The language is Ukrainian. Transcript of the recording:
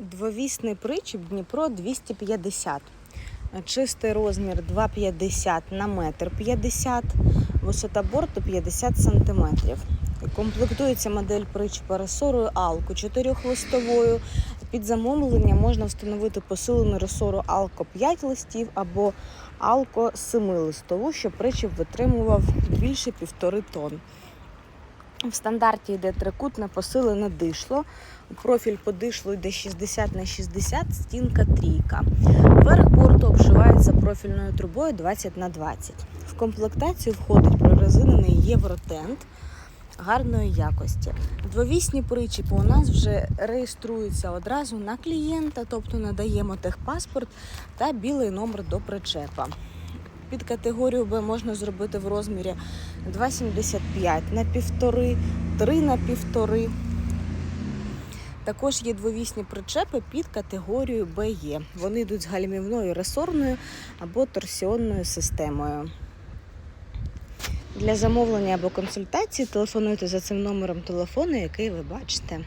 Двовісний причіп Дніпро 250. Чистий розмір 2,50 на метр 50, висота борту 50 см. Комплектується модель причіпа ресорою Алко 4-листовою. Під замовлення можна встановити посилену ресору Алко 5 листів або Алко 7-листову, щоб причіп витримував більше півтори тонн. В стандарті йде трикутне посилене дишло. Профіль по дишлу йде 60 на 60, стінка трійка. Верх борту обшивається профільною трубою 20 на 20. В комплектацію входить прорезинений євротент гарної якості. Двовісні причіпи у нас вже реєструються одразу на клієнта, тобто надаємо техпаспорт та білий номер до причепа. Під категорію Б можна зробити в розмірі 2,75 на півтори, 3 на півтори. Також є двовісні причепи під категорією БЕ. Вони йдуть з гальмівною ресорною або торсіонною системою. Для замовлення або консультації телефонуйте за цим номером телефону, який ви бачите.